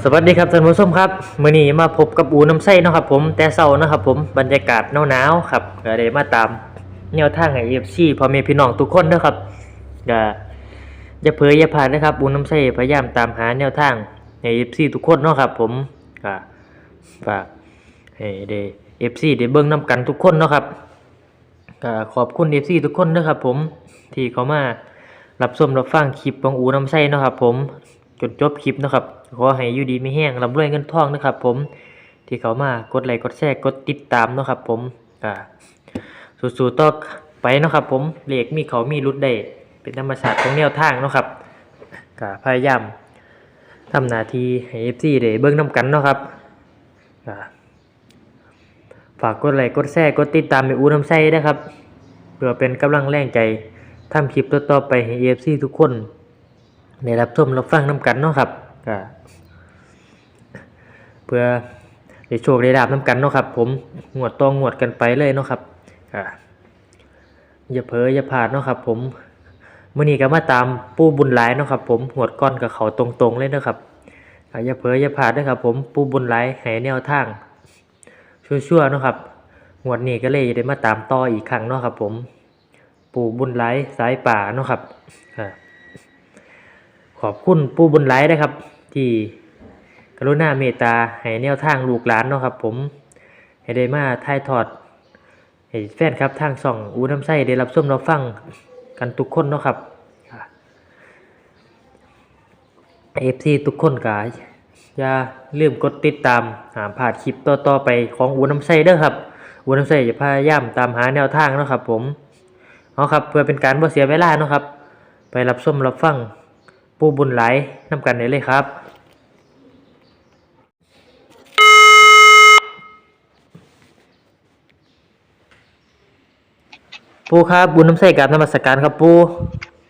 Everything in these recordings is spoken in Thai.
สวัสดีครับท่านผู้ชมครับมื้อนี้มาพบกับอูน้ำไส้นะครับผมแต่เช้านะครับผมบรรยากาศหนาวๆครับก็ได้มาตามแนวทางให้ FC พ่อแม่พี่น้องทุกคนเด้อครับก็อย่าเผลออย่าพลาดนะครับอูน้ำไส้พยายามตามหาแนวทางให้ FC ทุกคนเนาะครับผมก็ฝากให้ได้ FC ได้เบิ่งนํกันทุกคนเนาะครับก็ขอบคุณ FC ทุกคนเด้อครับผมที่เขามารับชมรับฟังคลิปของอูน้ำไส้นะครับผม จนจบคลิปนะครับ ขอให้อยู่ดีไมีแห้งร่ำรวยเงินทองนะครับ ผมที่เขามากดไลค์กดแชร์กดติดตามนะครับ ผมอ่าสู้ๆต่อไปนะครับ ผมเลขมีเขามีรุดได้เป็นธรรมชาติของแนวทางนะครับก็พยายามทำหน้าที่ให้ FC ได้เบิ่งนํกันนะครับก็ฝากกดไลค์กดแชร์กดติดตามให้อูน้ำใสด้วยครับเพื่อเป็นกำลังแรงใจทำคลิปต่อๆไปให้ FC ทุกคน ได้รับชมรับฟังน้ำกันเนาะครับก็เพื่อได้โชคได้ลาบน้ำกันเนาะครับ ผมงวดตองงวดกันไปเลยเนาะครับก็อย่าเผลออย่าพลาดเนาะครับ ผมมื้อนี้ก็มาตามปู่บุญหลายเนาะครับ ผมงวดก้อนกับเขาตรงๆเลยเนาะครับอย่าเผลออย่าพลาดเด้อครับ ผมปู่บุญหลายให้แนวทางชั่วๆเนาะครับงวดนี้ก็เลยได้มาตามต่ออีกครั้งเนาะครับ ผม ปู่บุญหลายสายป่าเนาะครับอ่า ขอบคุณปู่บุญหลายนะครับ ที่กรุณาเมตตาให้แนวทางลูกหลานเนาะครับ ผมให้ได้มาถ่ายทอดให้แฟนครับทางส่องอูน้ำไส้ได้รับชมรับฟังกันทุกคนเนาะครับเอฟซีทุกคนกายอย่าลืมกดติดตามหาผ่านคลิปต่อๆไปของอูน้ำไส้เด้อครับอูน้ำไส้จะพยายามตามหาแนวทางเนาะครับ ผมเอาครับเพื่อเป็นการบ่เสียเวลาเนาะครับ ไปรับชมรับฟัง ปูบุญไหลายนำกันได้เลยครับปูครับบุญน้ำใส่กับนมัสการครับปู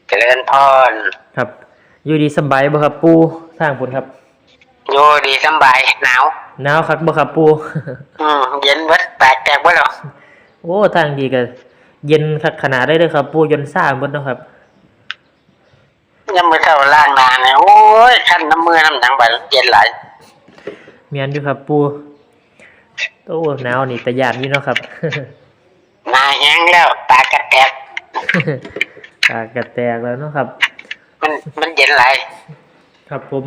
เจริญพรครับ อยู่ดีสำบายบ่ครับปูสร้างผลครับโยดีสำบายหนาวหนาวคักบ่ครับปูอืมเย็นเบิดแปลกแตกเบิดหรอโอ้ทางดีก็เย็นคักขนาดได้เลยครับ ปูยนซ่าหมดเนาะครับ ยังมือเท่าล่างนานเนี่ยโอ้ยขั้นน้ำมือน้ำหนังไปเย็นหลายเมียนอยู่ครับปูโอ้หนาวนี่ตะยานอยู่เนาะครับ หนาแห้งแล้วตากระแตกปากกระแตกแล้วเนาะครับ มันมันเย็นหลายครับผม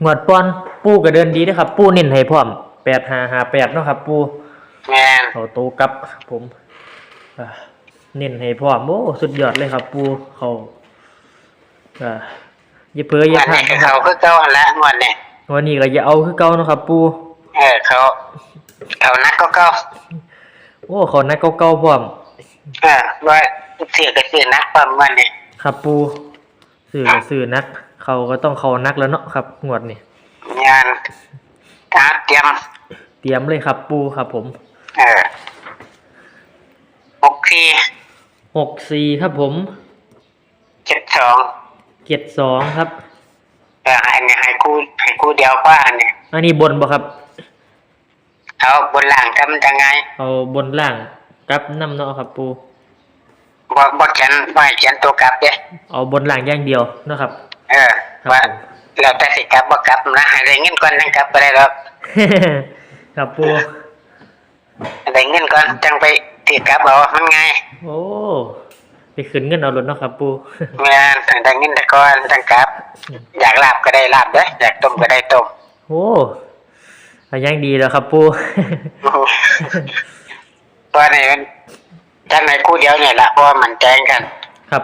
หมวดปอนปูก็เดินดีนะครับ ปูเน้นให้พร้อมแปดหาหาแปดเนาะครับ ปูแมนเขาโตกลับครับผมอ่าเน้นให้พร้อมโอ้สุดยอดเลยครับ ปูเขา อ่าอย่าเพ้ออย่าวันพลานี้ดก็นะคเขารับคือเก่าหั่นละงวันนี้วันนี้ก็อย่าเอาคือเก่าเนาะครับ ปูเออเขาเขานักก็เก่าโอ้เขานักเก่าๆพร้อมเออว่าเสือก็เสือนักประมาณนี้ครับปูสื่อก็สื่อนัก เขาก็ต้องเขานักแล้วเนาะครับงวดนี้งานการเตรียม เตรียมเลยครับปูครับ ผมเออหกทีหกสี่ครับผมเจ็ดสอง เจ็ดสองครับ เอออันนี้ให้กูให้กูเดียวกว่าอันนี้อันนี้บนบ่ครับ เอาบนหลังทำยังไงเอาบนล่างกลับน้ำเนาะครับ ปู บ่บ่เขียนบ่ให้เขียนตัวกลับเด้เอาบนล่างอย่างเดียวเนาะครับ เออครับว่าผมแล้วแต่สิกลับบ่กลับนะให้ได้เงินก่อนจังกลับบ่ได้หรอกครับปูให้ได้เงินก่อนจังไปสิกลับเอามันง่ายโอ้ ไปขึ้นเงินเอารถเนาะครับ ปูแม่นให้ได้เงินแต่ก่อนจังกลับ อยากลาบก็ได้ลาบเด้ออยากต้มก็ได้ต้มโอ้เอาอย่างดีแล้วครับปูเพราะนี่มันจังไหนคู่เดียวเนี่ยละเพราะว่ามันแจ้งกัน ครับ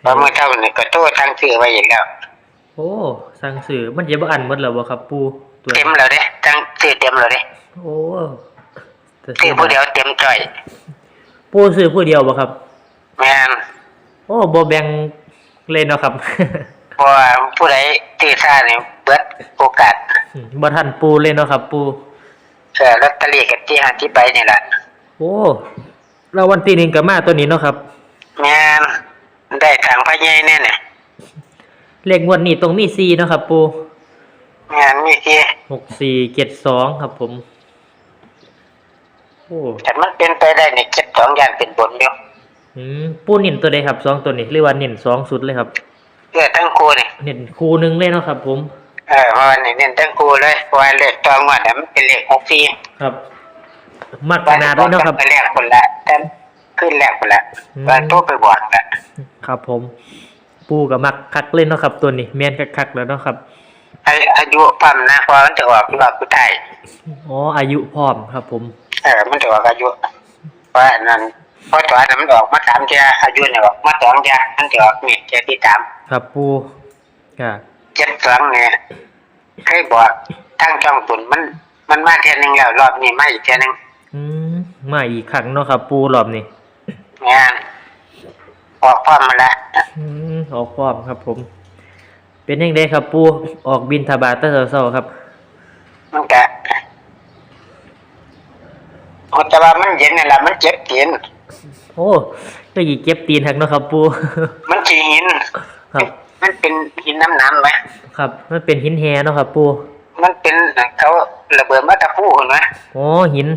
เพราะเมื่อเท่านี่ก็โทษทั้งชื่อไว้อีกแล้ว โอ้สั่งสื่อมันจะบ่อันหมดแล้วบ่ครับ ปูตัวเต็มแล้วเด้ทั้งชื่อเต็มแล้วเด้โอ้แต่ชื่อผู้เดียวเต็มจ่อย ปูซื้อผู้เดียวบ่ครับ แม่นโอ้บ่แบ่งเลยเนาะครับ เพราะว่าผู้ใดที่ซ่านี่เบิดโอกาสบ่ทันปูเลยเนาะครับ ปูเออลอตเตอรี่กับที่หาที่ไปนี่แหละโอ้เราวันที่หนึ่งก็มาตัวนี้เนาะครับงานได้ทางพะเยายแน่เนี่ยเลขงวดนี้ตรงมี4เนาะครับ ปูงานมีที่หกสี่เจ็ดสองครับผม โอ้ แต่มันเป็นไปได้ในเจ็ดสองอย่างเป็นบนอยู่ อืมปูเนินตัวใดครับสองตัวนี้เรียกว่าเนินสองสุดเลยครับเพื่อทั้งคู่นี่เนินคูหนึ่งเลยเนาะครับ ผมเออเพราะวันนี้เน้นทั้งคู่เลยเพราะว่าเลขตัวงวดเนี่ยมันเป็นเลขหกสี่ครับมักขนาดด้วยเนาะครับ ไปแรกคนละแต่ขึ้นแรกคนละอืม ว่าโทรไปบอกละครับ ผม ปูกับมักคักเล่นเนาะครับ ตัวนี้แม่นคักๆแล้วเนาะครับอาอายุพัมนะเพราะมันจะออกรอบผู้ไทยอ๋ออายุพร้อมครับ ผม เออมันจะออกอายุเพราะอันนั้นเพราะตัวนั้นมันออกมาสามเทียอายุเนี่ยออกมาสองเทียมันจะออกนี่เทียที่สามครับปูก็เจ็ดสองเนี่ยเคยบอกทั้งช่องตุนมัน มันมาเทียหนึงแล้วรอบนี้มาอีกเทียหนึงอืมมาอีกครั้งเนาะครับ ปูรอบนี้งานออกพร้อมมาแล้วอืมออกพร้อมครับ ผม เป็นยังไงครับ ปูออกบินทบาทตั้งแต่เช้าๆครับ มันก็โอ้แต่ว่ามันเย็นนี่แหละมันเจ็บตีน โอ้ก็อีกเก็บตีนหักเนาะครับปูมันขีหิน ครับ มันเป็นหินน้ำน้ำไหมครับ มันเป็นหินแฮเนาะครับ ปู มันเป็นเขาระเบิดมาตะพูเห็นไหมอ๋อหิน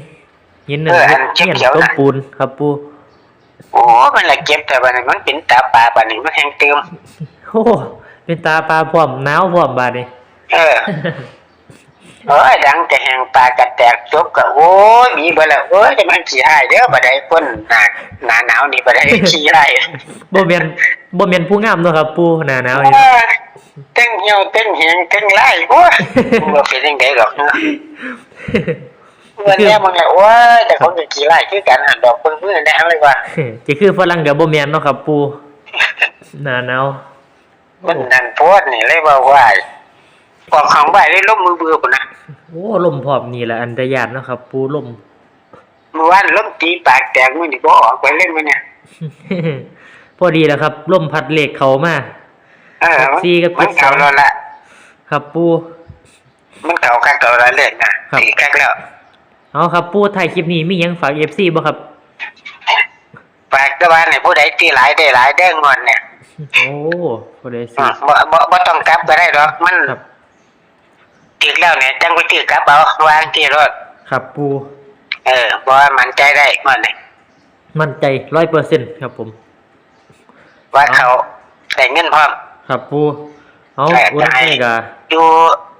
หินเอออันเหียนเขียวๆต้นน่ะปูนครับปูโอ้มันละเก็บแต่บัดนี้มันเป็นตาปลาบัดนี้มันแห้งเติมโอ้เป็นตาปลาพร้อมหนาวพร้อมบาดนี้เออ โอ้ยดังจะแห้งปลากระแตกจบก็โอ้ยมีเบ่แล้วโอ้ยจะมันขี้หายเด้อบ่ได้คนหนาหนาหนาวนี่บ่ได้ขี้หายบ่แม่นบ่แม่นผู้งามเนาะครับปูหน้าหนาวโอ้นี่ยเต้งเหี่ยวเต้งแหงเต้งไล่โอ้ยบ่เป็นจังได๋หรอกเนาะเมื่อนี้มึงเนี่ยโอ้ยแต่เขาจะขี้ไล่คือกันหันดอกเพิ่นเพิ่นได้อะไรวะจะคือฝรั่งกับบ่แม่นเนาะครับปูหน้าหนาวมันนั่นโพดนี่เลยว่าว่าออกของใบเลยลบมือเบื่อพุ่นนะ โอ้ลมพร้อมนี่แหละอันตรายานเนาะครับ ปูลมเมื่อวานลมตีปากแตกมื้อนี้บ่ออกไปเล่นมื้อเนี่ยพอดีแล้วครับลมพัดเหล็กเขามาเออแท็กซี่กับมันเก่าแล้วละครับปู มันเก่าคักเก่าแล้วเล่นนะครับ ตีคักแล้วเอาครับปูถ่ายคลิปนี้มีหยังฝาก FC บ่ครับ ปากตะวันนี่ผู้ใดตีหลายได้หลายได้งอนเนี่ยโอ้บ่ได้สิอืมบ่บ่บ่ต้องกลับก็ได้หรอกมันครับ ติดแล้วเนี่ยจังไปตีกลับเอาวางที่รถครับปู เออบ่มั่นใจได้งอนนี่มั่นใจ100%ครับผม ว่าเขาได้เงินพร้อม ครับปูเอาแต่อุ่นจะให้ให้กะอยู่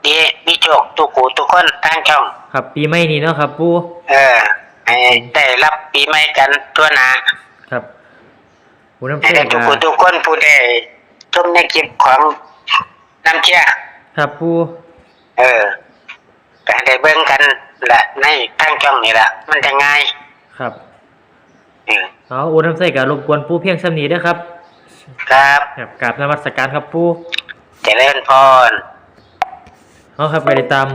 ดีมีโชคทุกผู้ทุกคนทางช่อง ครับปีใหม่นี้เนาะครับปูเออให้ได้รับปีใหม่กันทั่วหน้า ครับอุ่นน้ำให้แข็ได้งทุกกะคนทุกคนผู้ได้ชมในคลิปของน้ำเชี่ยครับปู เออแต่ได้เบิ่งกันแหละในทางช่องนี่แหละมันจะง่ายครับเออเอาอุ่นน้ำใส่กะรบกวนปูเพียงส่ำนี้เด้อครับครับครับกราบนมัสการครับปูเจริญพรเอาครับไปติดตาม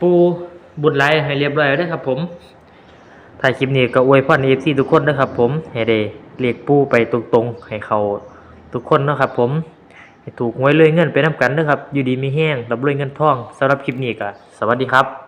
ปูบุญไลฟ์ให้เรียบร้อยแล้วเด้อครับ ผมถ่ายคลิปนี้ก็อวยพร FC ทุกคนนะครับ ผมให้ได้เรียกปูไปตรงๆให้เขาทุกคนเนาะครับ ผมให้ ถูกหวยเลยเงินไปนํกันนะครับ อยู่ดีมีแห้งรับรวยเงินทองสำหรับคลิปนี้ก็สวัสดีครับ